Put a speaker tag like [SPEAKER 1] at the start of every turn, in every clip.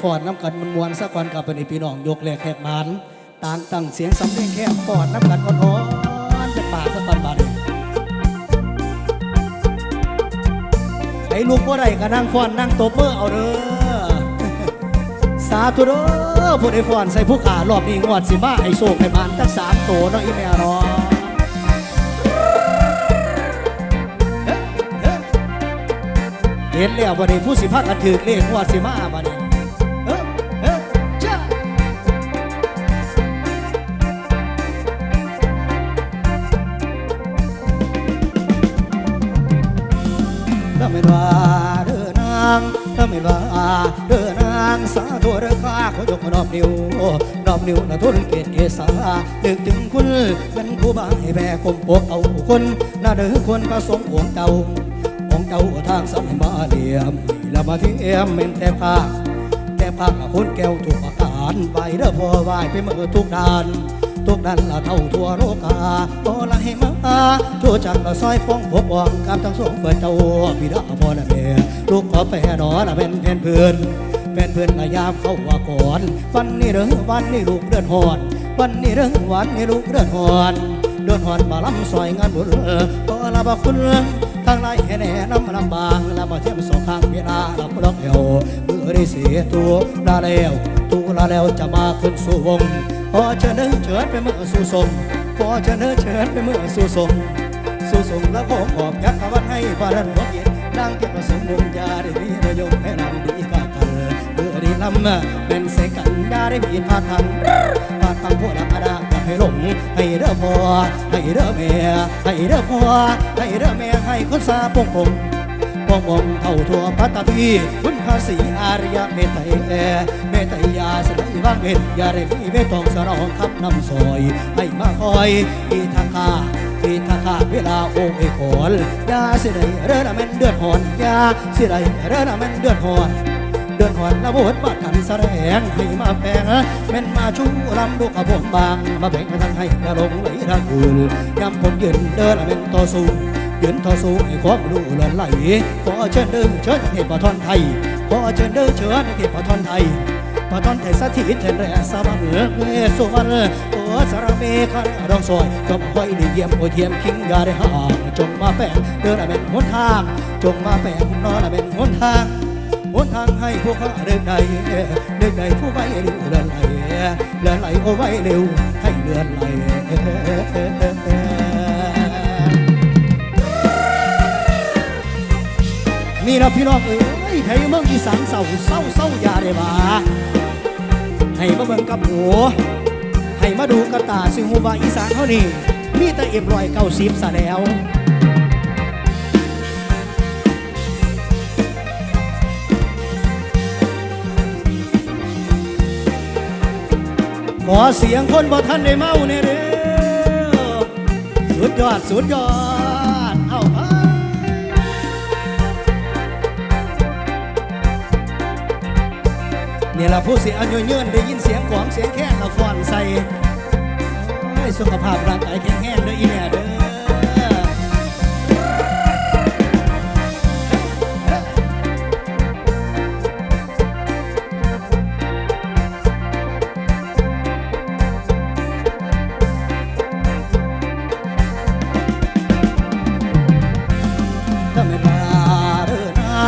[SPEAKER 1] ฟอนน้ำกันมันมวนสักวันกับเป็นพี่น้องยกแหลกแหกมันต่างตั้งเสียงสำเนียงแค่ฟอนน้ำกันอ่อนๆจะป่าสักวันบาดนี้ไอ้ลูกบ่ได้ก็นั่งฟอนนั่งตบมือเอาเด้อสาธุเด้อผู้ใดฟอนใส่ผู้ขารอบนี้งวดสิมาให้โชคให้มานทั้งสามโตเนาะอีแม่เนาะเห็นแล้ววันนี้ผู้สิภากันถือเลขงวดสิมาวันนี้ ยกนอบนิ้วนอบนิ้วนะทุนเกตเอสานึกถึงคุณเป็นครูบาให้แม่คมปกเอาคนน่าเด้อคนผสมห่วงเจ้าของเจ้าทางสมัยมาเลียมแล้วมาที่เอ็มเม็นแต่ภาคแต่ภาคคนแก้วถูกอาการไปเด้อพอไหวไปเมื่อทุกด้านทุกด้านละเท่าทั่วโลกาพอละให้มาชั่วจังละซอยฟ้องพบวังกำทั้งสองเปิดเจ้าพี่ดาพ่อละแม่ลูกขอแปหนอละเป็นแผ่นเพื่อน แผ่นเพื่อนละยามเข้าว่าก่อนวันนี้เด้องวันนี้ลูกเดือดหอน วันนี้เด้องวันนี้ลูกเดือดหอนเดือดหอนมาล้ำซอยงานบุญพอละบักคุณทางไรให้แน่น้ำลำบางแล้วมาเทียมสองข้างเวลาลำล็อกเอวเมื่อได้เสียตัวลาแล้วตัวลาแล้วจะมาขึ้นสู่วงพอเชิญเดินเชิญไปเมื่อสู่ทรงพอเชิญเดินเชิญไปเมื่อสู่ทรงสู่ทรงแล้วขอขอบยักษ์วันให้พาดันหัวเย็นดังเก็บประสมมุญญาได้มีประโยชน์ให้นำดีกากัน ลำเป็นเสกันยาได้มีพาทันพาทังพวกดังอาดาอยากให้ลงให้เด้อพอให้เด้อแม่ให้เด้อพอให้เด้อแม่ให้คนซาปงปงปองมองเท่าทั่วปัตตภีคุณภาษีอารยะเมตไตแอเมตไตยาสลายวางเวทยาเรมีเวทองสรองคับนำซอยให้มาคอยอีทาคาอีทาคาเวลาโอเอคอนยาสิได้เรอละแม่นเดือดหอนยาสิได้เรอละแม่นเดือดหอน เดือนหอนละบดบาดกันแสดงให้มาแปงแม่นมาชูลำลูกระผมบาง มาแบ่งมาทางให้กระลงไหลทางอื่นยำผมยืนเดินละเป็นต่อสู้ยืนต่อสู้ให้ความรู้เลื่อนไหลขอเชิญเดินเชิญเทพปทอนไทยขอเชิญเดินเชิญเทพปทอนไทยปทอนไทยสถิตเทนแรสวรรค์เวสวรรค์โอสารเมฆรองซอยจงคอยดีเยี่ยมโอเทียมคิงยาได้ห่างจงมาแปลงเดินละเป็นหนทาง จงมาแปลงนอนละเป็นหนทาง หนทางให้พวกเขาเดินใดเดินใดผู้ไว้เร็วเลือนไหลเลือนไหลโอ้ไว้เร็วให้เลื่อนไหลนี่นะพี่น้องเอ้ยไทยเมืองอีสานเศร้าเศร้าเศร้าอย่าได้มาให้มาเบิ่งกับหูให้มาดูกระตาสิหูว่าอีสานเท่านี้มีแต่เอ็มรอยเก้าสิบซะแล้ว อเสียงคนบ่ทันได้เมาเนี่ยเด้อสุดยอด สุดยอด เอาไปนี่ยละผู้เสียอายุยืนได้ยินเสียงของเสียงแค่นละฟอนใส่สุขภาพร่างกายแข็งแรงเด้ออีเนี่ยเด้อ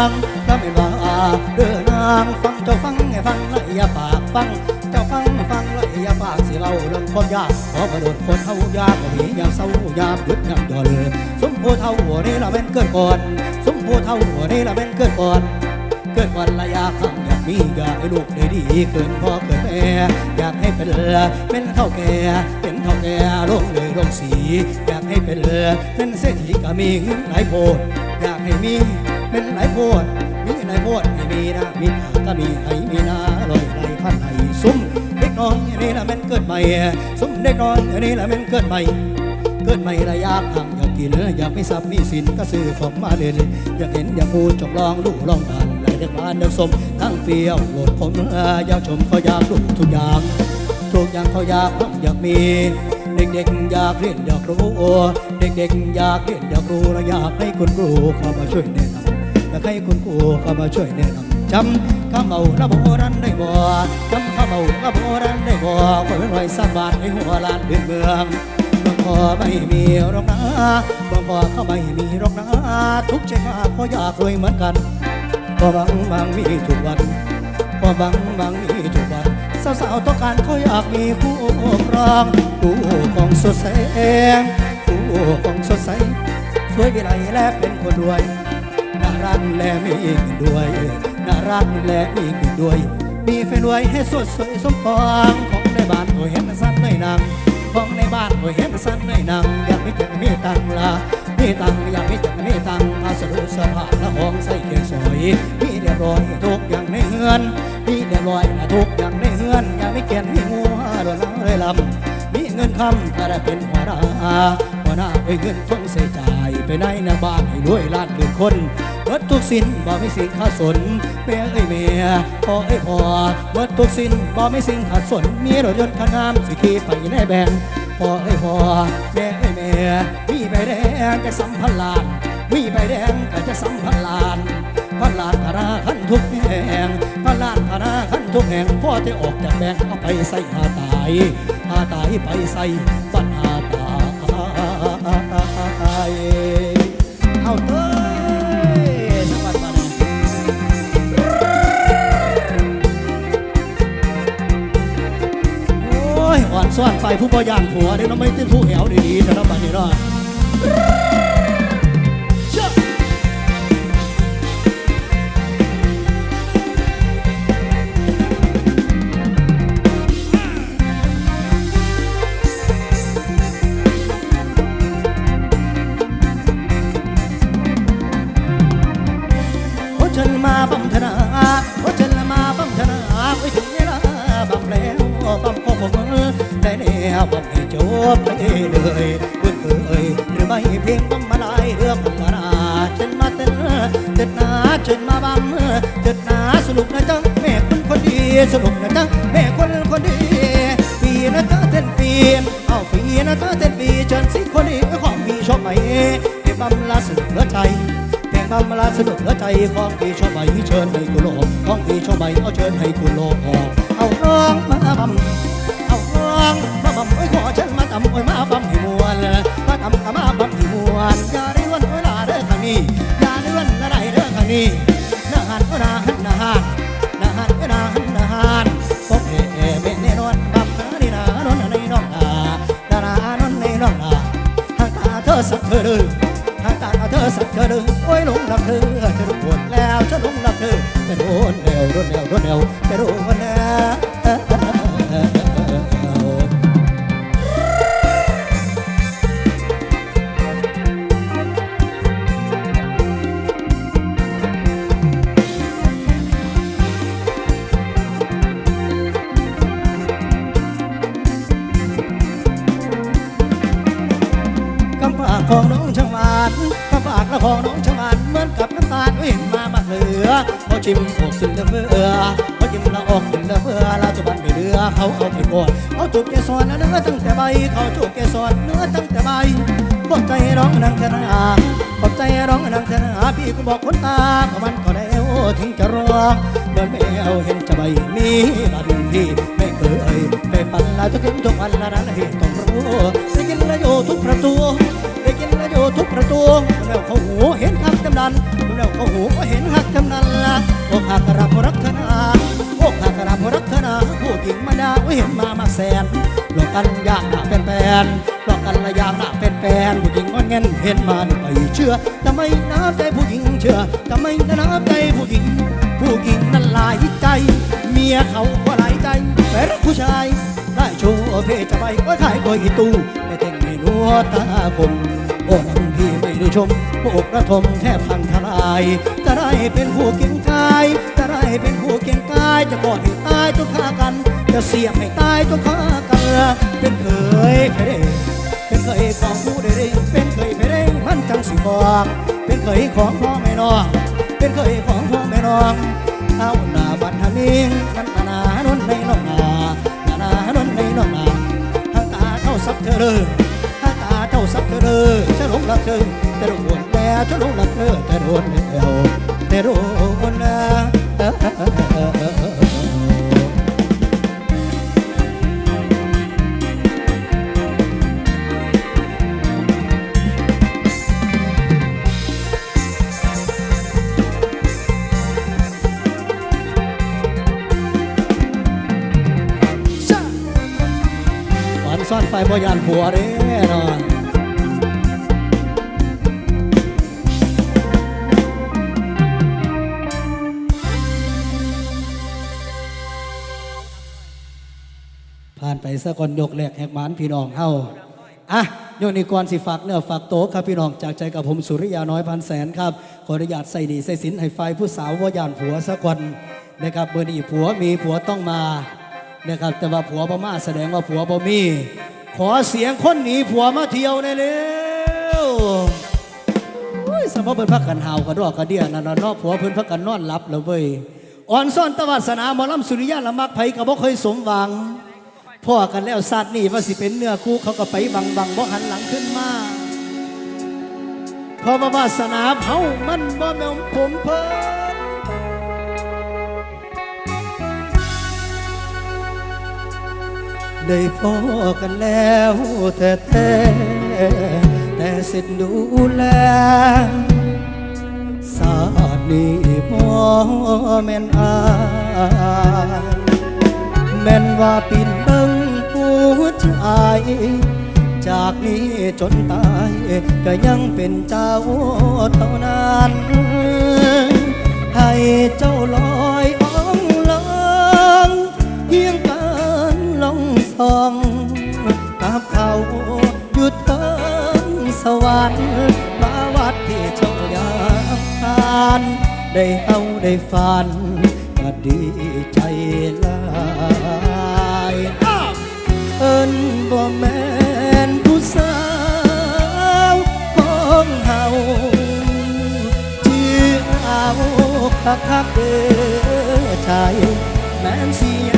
[SPEAKER 1] างถ้าไม่มาเด้อนางฟังเจ้าฟังให้ฟังแลอย่าปากฟังเจ้าฟังฟังแลอย่าปากสิเราเรื่องความยากขอประโดดคนเฮายากบ่มียามเศร้ายามหยุดยามดอนสมโพเท่าหัวนี่ละเป็นเกิดก่อนสมโพเท่าหัวนี่ละเป็นเกิดก่อนเกิดวันละยากทำอยากมีอยากให้ลูกได้ดีเกินพ่อเกินแม่อยากให้เป็นเป็นเท่าแก่เป็นเท่าแก่ลงเลยลงสี อยากให้เป็นเป็นเศรษฐีก็มีเงินหลายโพดอยากให้มี เป็นหลายโพดมีหลายโพดให้มีนะมีตาก็มีให้มีนาลอยไหลพันไหซุ้มเด็กน้อยอันนี้ละม่นเกิดใหม่ซุ้มเด็กน้อยอันนี้ละม่นเกิดใหม่เกิดไม่ระยะทำอยากกินอยากไม่สับมีสินก็ซื้อของมาเลยอยากเห็นอยากพูดจงลองดูกลองทานไหลเด็กบ้านเด็กสมทั้งเปรี้ยวโหลดผมอยากชมเขาอยากดูทุกอย่างทุกอย่างเขาอยากทำอยากมีเด็กๆอยากเรียนอยากรู้ เด็กๆอยากเรียนอยากรู้และอยากให้คุณครูเข้ามาช่วยแนะน อยากให้คุณครูเข้ามาช่วยแนะนำจำำข้าเมาละโบรันได้บ่จำข้าเมาละโบรันได้บ่คนเป็นไว้สบานในหัวลานเดือนเมืองเมืองพอไม่มีรอกนะเมืองพอเขาไม่มีรอกนะทุกใจมาเขาอยากรวยเหมือนกันก็หวังบางมีทุกวันควางบางมีทุกวันสาวๆต้องการเขาอยากมีคู่ครองคู่ของสดใสคู่ของสดใสสวยวิไลและเป็นคนรวย รักและมีเงินด้วยน่ารักและมีเงินด้วย มีแฟนรวยให้สดสวยสมปองของในบ้านโอ้เห็นสั้นเลยนางของในบ้านโอ้เห็นสั้นเลยนางอยากมีจังมีตังละมีตังอยากมีจังมีตังอาสรุสภาพละห้องใส่เกียงสวยมีเรียบร้อยทุกอย่างในเฮือนมีเรียบร้อยนะทุกอย่างในเฮือนอยากมีเกียนมีหัวโดนน้เลยลำมีเงินคำถ้าได้เป็นหัวหน้าหัวหน้าไอ้เงินทงเสียจ่ายไปในหน้าบ้านให้รวยล้านเกินคน เบิดทุกสินบ่มีสิ่งขาดสนแม่เอ้ยแม่พ่อเอ้ยพ่อเบิดทุกสินบ่มีสิ่งขาดสนมีรถยนต์คันงามสิขี่ไปในแบงพ่อเอ้ยพ่อแม่เอ้ยแม่มีใบแดงจะสัมพันลานมีใบแดงก็จะสัมพันลานพันลานธนาคันทุกแห่งพันลานธนาคันทุกแห่งพ่อจะออกจากแบงเอาไปใส่หาตายหาตายไปใส่ปัญหาตายเอาเต้ ซ่อนไฟผู้บ่ย่างผัวเดี๋ยวเราไม่ติดผู้แหวดีๆแต่ละบัดนี้เนา ไปเลยเพื่อเอ่ยหรือไม่เพลงบำมาลายเรื่องพัฒนาฉันมาเต้นเต้นนาฉันมาบำเต้นนาสนุกนะจ๊ะแม่คนคนดีสนุกนะจ๊ะแม่คนคนดีปีนะจ๊ะเต้นปีเอาปีนะจ๊ะเต้นปีเชิญสิคนดีของพี่ชอบไหมเก็บบำลาสนุกเหลือใจเพลงบำลาสนุกเหลือใจของพี่ชอบใบเชิญให้กุโลกของพี่ชอบใบเอาเชิญให้กุโลก ละออเฟือลาจุบันไม่เหลือเขาเอาไปกอดเอาจูบเกสรเนื้อตั้งแต่ใบเขาจูบเกสรเนื้อตั้งแต่ใบขอบใจร้องนางเทนาขอบใจร้องนางเทนาพี่ก็บอกคนตาเพราะมันก็แล้วถึงจะร้องเดินไม่เอาเห็นจะใบมีบันพี่ไม่เคยไปปันลาทุกคืนทุกวันละนั้นเหตุต้องรู้ได้กินละโยทุกประตูได้กินแล้วอยู่ทุกประตูแล้วเขาหูเห็นหักจำนันแล้วเขาหูเห็นหักจำนันละอกหักระรับรักธนา มาดาเห็นมาแสนหลอกกันยากหนาเป็นแฟนหลอกกันละยากหนาเป็นแฟนผู้หญิงงอนเงินเห็นมาไม่ไปเชื่อทำไมน้ำใจผู้หญิงเชื่อทำไมน้ำใจผู้หญิง ผู้หญิงนั้นหลายใจ เมียเขาก็หลายใจแต่รักผู้ชาย ได้โชว์เพศจะไปก็ขายกล้วยอีตู้ไม่แต่งไม่นัวตาคมโอ้น้องพี่ไม่ได้ชมโอกระทมแทบพังทลาย จะได้เป็นผู้เกียงกาย จะได้เป็นผู้เกียงกาย จะกอดให้ตายจนฆ่ากัน จะเสียบให้ตายจนฆ่ากันเป็นเคยไปได้เป็นเคยของผู้ใดได้เป็นเคยไปได้มันจังสิบอกเป็นเคยของพ่อแม่น้องเป็นเคยของพ่อแม่น้องเอาหน้าบัดทามิงนันตนานนในน้องนานานานนในน้องนาทางตาเท่าสักเธอเลยทางตาเท่าสักเธอเลยจะหลงรักเธอแต่โดนแล้วจะหลงรักเธอแต่โดนแล้วแต่โดนแล้วหว บ่ยานผัวเด้นาะผ่านไปสะก่อนยกแรกแหกหมานพี่น้องเฮาอะโยนิก่อนสิฝากเนื้อฝากโตครับพี่น้องจากใจกับผมสุริยาน้อยพันแสนครับขออนุญาตใส่ดีใส่สินให้ไฟผู้สาวว่ายานผัวสะก่อนนะครับเบอร์นี้ผัวมีผัวต้องมานะครับแต่ว่าผัวบ่าแสดงว่าผัวบ่มี ขอเสียงคนหนีผัวมาเที่ยวในเร็วโอ้สมมติเพิ่นพักกันหาวกันดอกกระเดียนั่นนอกผัวเพิ่นพักกันนอนหลับแล้วเว้ยอ่อนซ่อนตวัสนาหมอลำสุริยะละมักไผก็บ่เคยสมหวังพ่อกันแล้วสัตว์นี่ว่าสิเป็นเนื้อคู่เขาก็ไปบังบังบ่หันหลังขึ้นมาเพราะว่าวาสนาเฮามันบ่แม่ผมเพิ่ ได้พอกันแล้วแต่แท้แต่เสร็จดูแลสาดนี้บ่แม่นอายแม่นว่าปินเบิ่งผู้ชายจากนี้จนตายก็ยังเป็นเจ้าเท่านั้นให้เจ้าลอยอ่องลองเพียง องส่องกับเขาหยุดเทิงสวรรค์มาวัดที่เจ้าอยากทาน ได้เอาได้ฝันก็ดีใจลายอ้าวเอิ้นบ่แม่นผู้สาวของเฮาชื่เอาคักคักเด้อชายแม่นเสี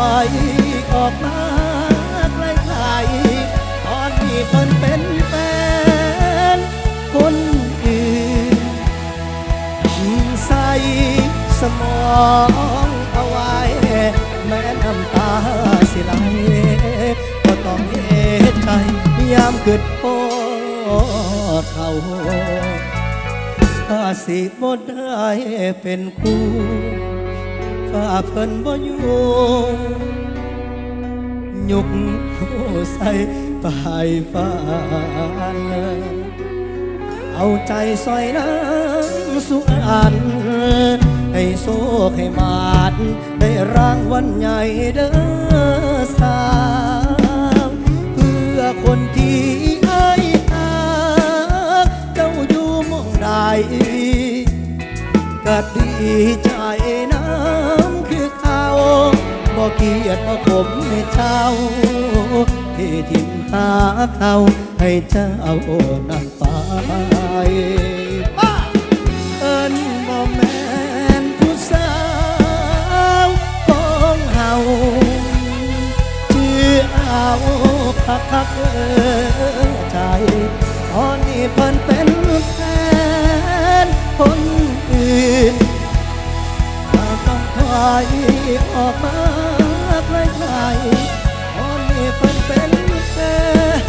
[SPEAKER 1] องถอยออกมาไกลๆตอนนี้เพิ่นเป็นแฟน คนอื่นใส่สมองเอาไว้ แม้น้ำตาสิไหลก็ต้องเอใจยามเกิดพอเขาถ้าสิบ่ได้เป็นคู่ ฝ้าเพิ่นบ่อยู่ยุกโหใส่ปลายฟ้าเอาใจซอยนางสุอัน ให้โซกให้มาดได้รางวัลใหญ่เด้อสาวเพื่อคนที่ไอ้ายหาเจ้าอยู่มองใดก็ดีใจ บ่เกียดบ่ขมให้เจ้าที่ทิมหาเขาให้เจ้านั่นไปเอิ้นบ่แม่นผู้สาวของเฮาชื่อเอาคักคักเออใจตอนนี้เพิ่นเป็นแฟนคน อออกมาไกลๆตอนนี้เพิ่นเป็นแฟน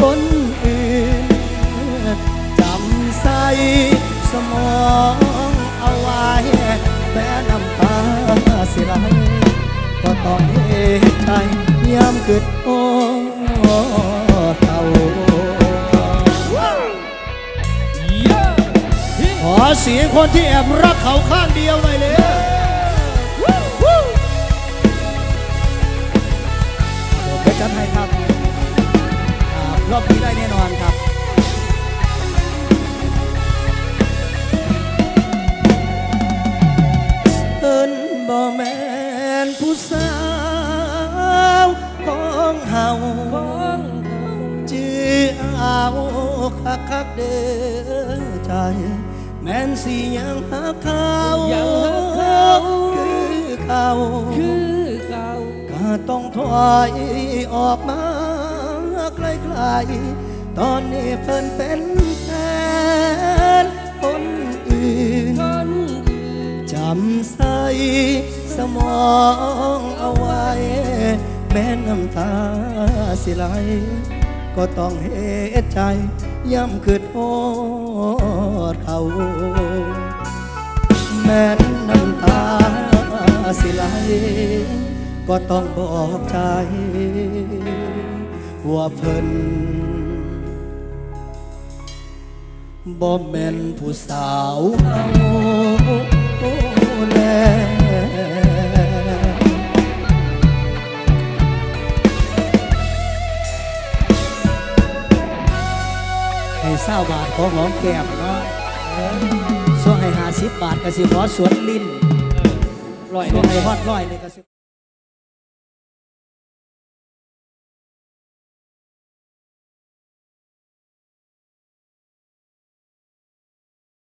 [SPEAKER 1] คนอื่นจำใส่สมองเอาไว้แม้น้ำตาสิไหลก็ต้องเห็นใจยามเกิดโอเท่าขอเสียงคนที่แอบรักเขาข้างเดียวหน่อยเลย จัดให้ครับครับรอบนี้ได้แน่นอนครับ เอิ้นบ่แม่นผู้สาวของเฮาจื้อเอาคักคักๆเด้อใจ แม่นสิยังหาเขา
[SPEAKER 2] ยังหาเขา
[SPEAKER 1] คือเขา
[SPEAKER 2] คือเก่า
[SPEAKER 1] ก็ ต้องถอยออกมาไกลๆตอนนี้เพิ่นเป็นแฟนคนอื่น
[SPEAKER 2] นน
[SPEAKER 1] จำใส่สมองเอาไว้ แม้น้ำตาสิไหลก็ต้องเหตุใจย้ำคือโทษเขา แม้น้ำตาสิไหล ก็ต้องบอกใจ ว่าเพิ่นบ่แม่นผู้สาวเอาแลให้เศร้าบาทของหอมแก้มเนาะส่วนให้หาสิบบาทก็สิขอสวนลิ้น
[SPEAKER 2] ร้อย
[SPEAKER 1] ส่
[SPEAKER 2] เล
[SPEAKER 1] วนให้ฮอดร้อยนี่ก็สิ